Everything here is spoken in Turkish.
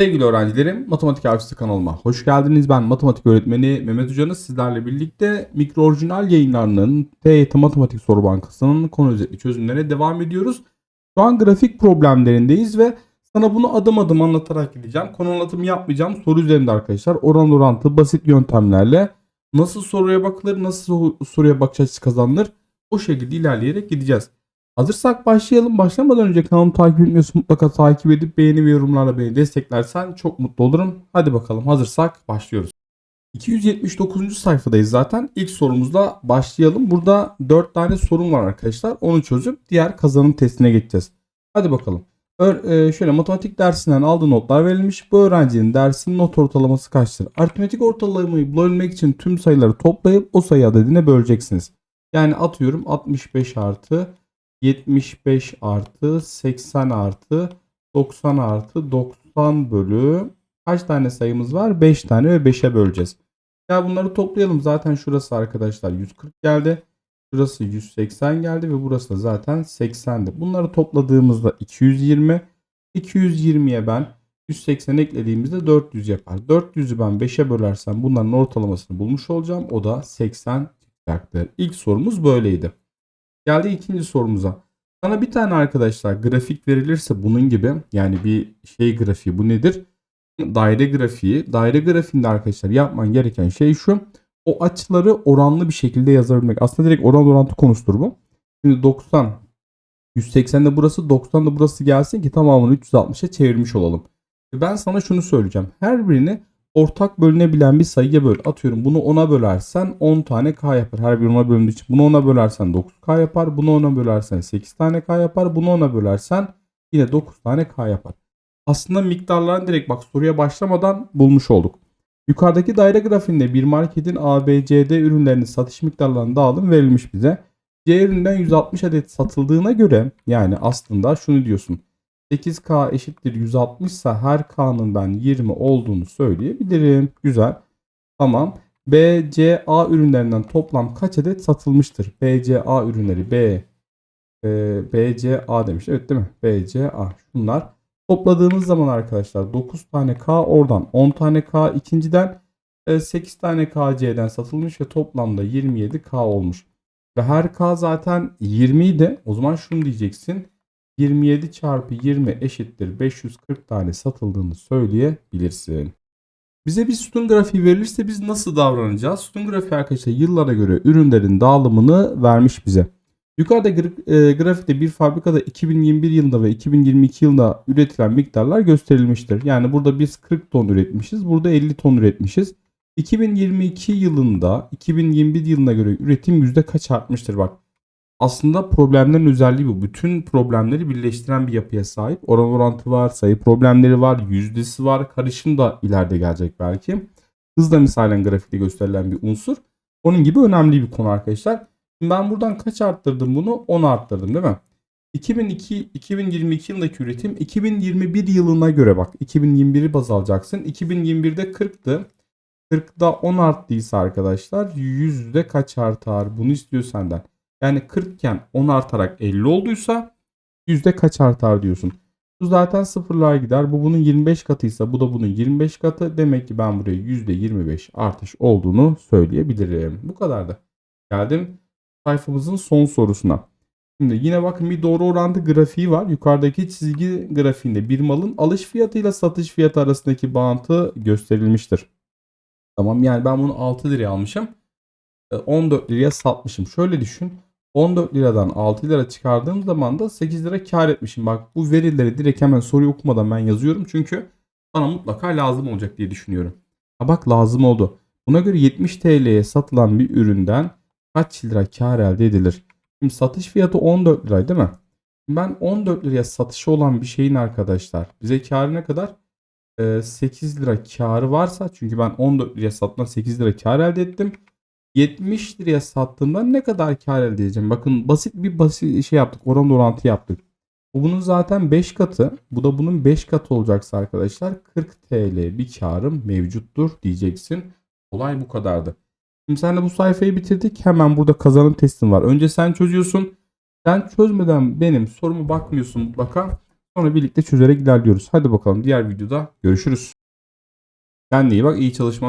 Sevgili öğrencilerim, Matematik Avcısı kanalıma hoş geldiniz. Ben matematik öğretmeni Mehmet Hocanız. Sizlerle birlikte mikro orijinal yayınlarının TYT Matematik Soru Bankası'nın konu özetli çözümlerine devam ediyoruz. Şu an grafik problemlerindeyiz ve sana bunu adım adım anlatarak gideceğim. Konu anlatımı yapmayacağım. Soru üzerinde arkadaşlar oran orantı basit yöntemlerle nasıl soruya bakılır, nasıl soruya bakış kazanılır o şekilde ilerleyerek gideceğiz. Hazırsak başlayalım. Başlamadan önce kanalımı takip etmiyorsun mutlaka takip edip beğeni ve yorumlarla beni desteklersen çok mutlu olurum. Hadi bakalım hazırsak başlıyoruz. 279. sayfadayız zaten. İlk sorumuzla başlayalım. Burada 4 tane sorun var arkadaşlar. Onu çözüp diğer kazanım testine geçeceğiz. Hadi bakalım. E, şöyle matematik dersinden aldığı notlar verilmiş. Bu öğrencinin dersinin not ortalaması kaçtır? Aritmetik ortalamayı bulabilmek için tüm sayıları toplayıp o sayı adedine böleceksiniz. Yani atıyorum 65 artı 75 artı 80 artı 90 artı 90 bölü kaç tane sayımız var? 5 tane ve 5'e böleceğiz. Ya bunları toplayalım. Zaten şurası arkadaşlar 140 geldi. Şurası 180 geldi ve burası da zaten 80'di. Bunları topladığımızda 220. 220'ye ben 180 eklediğimizde 400 yapar. 400'ü ben 5'e bölersem bunların ortalamasını bulmuş olacağım. O da 80 çıkacaktır. İlk sorumuz böyleydi. Geldi ikinci sorumuza. Sana bir tane arkadaşlar grafik verilirse bunun gibi yani bir şey grafiği bu nedir? Daire grafiği. Daire grafiğinde arkadaşlar yapman gereken şey şu. O açıları oranlı bir şekilde yazabilmek. Aslında direkt oran orantı konusudur bu. Şimdi 90 180'de burası 90'da burası gelsin ki tamamını 360'a çevirmiş olalım. Ben sana şunu söyleyeceğim. Her birini ortak bölünebilen bir sayıya böl. Atıyorum bunu 10'a bölersen 10 tane k yapar. Her biri 10'a bölündüğü için. Bunu 10'a bölersen 9k yapar. Bunu 10'a bölersen 8 tane k yapar. Bunu 10'a bölersen yine 9 tane k yapar. Aslında miktarlarını direkt bak soruya başlamadan bulmuş olduk. Yukarıdaki daire grafiğinde bir marketin ABCD ürünlerinin satış miktarlarının dağılım verilmiş bize. C üründen 160 adet satıldığına göre yani aslında şunu diyorsun. 8K eşittir 160 ise her K'nın ben 20 olduğunu söyleyebilirim. Güzel. Tamam. BCA ürünlerinden toplam kaç adet satılmıştır? BCA ürünleri B e, BCA demiş. Evet değil mi? BCA. Şunlar. Topladığımız zaman arkadaşlar 9 tane K oradan 10 tane K ikinciden e, 8 tane KC'den satılmış ve toplamda 27 K olmuş. Ve her K zaten 20 idi. O zaman şunu diyeceksin. 27 çarpı 20 eşittir 540 tane satıldığını söyleyebilirsin. Bize bir sütun grafiği verilirse biz nasıl davranacağız? Sütun grafiği arkadaşlar yıllara göre ürünlerin dağılımını vermiş bize. Yukarıda e, grafikte bir fabrikada 2021 yılında ve 2022 yılında üretilen miktarlar gösterilmiştir. Yani burada biz 40 ton üretmişiz. Burada 50 ton üretmişiz. 2022 yılında 2021 yılına göre üretim yüzde kaç artmıştır bak. Aslında problemlerin özelliği bu. Bütün problemleri birleştiren bir yapıya sahip. Oran orantı var, sayı problemleri var, yüzdesi var. Karışım da ileride gelecek belki. Hızla misalen grafikte gösterilen bir unsur. Onun gibi önemli bir konu arkadaşlar. Ben buradan kaç arttırdım bunu? 10 arttırdım değil mi? 2002 2022 yılındaki üretim 2021 yılına göre bak 2021'i baz alacaksın. 2021'de 40'tı. 40'da 10 arttıysa arkadaşlar yüzde kaç artar? Bunu istiyor senden. Yani 40 iken 10 artarak 50 olduysa yüzde kaç artar diyorsun. Bu zaten sıfırlar gider. Bu bunun 25 katıysa bu da bunun 25 katı. Demek ki ben buraya yüzde 25 artış olduğunu söyleyebilirim. Bu kadar da. Geldim sayfamızın son sorusuna. Şimdi yine bakın bir doğru orantı grafiği var. Yukarıdaki çizgi grafiğinde bir malın alış fiyatıyla satış fiyatı arasındaki bağıntı gösterilmiştir. Tamam yani ben bunu 6 liraya almışım. E, 14 liraya satmışım. Şöyle düşün. 14 liradan 6 lira çıkardığım zaman da 8 lira kar etmişim. Bak bu verileri direkt hemen soruyu okumadan ben yazıyorum. Çünkü bana mutlaka lazım olacak diye düşünüyorum. Ha bak lazım oldu. Buna göre 70 TL'ye satılan bir üründen kaç lira kar elde edilir? Şimdi satış fiyatı 14 lira değil mi? Ben 14 liraya satışı olan bir şeyin arkadaşlar bize karı ne kadar? Ee, 8 lira karı varsa çünkü ben 14 liraya satılan 8 lira kar elde ettim. 70 liraya sattığımda ne kadar kar elde edeceğim? Bakın basit bir basit şey yaptık. Oran orantı yaptık. Bu bunun zaten 5 katı. Bu da bunun 5 katı olacaksa arkadaşlar 40 TL bir karım mevcuttur diyeceksin. Olay bu kadardı. Şimdi sen de bu sayfayı bitirdik. Hemen burada kazanım testin var. Önce sen çözüyorsun. Sen çözmeden benim sorumu bakmıyorsun mutlaka. Sonra birlikte çözerek ilerliyoruz. Hadi bakalım diğer videoda görüşürüz. Kendine iyi bak. iyi çalışmalar.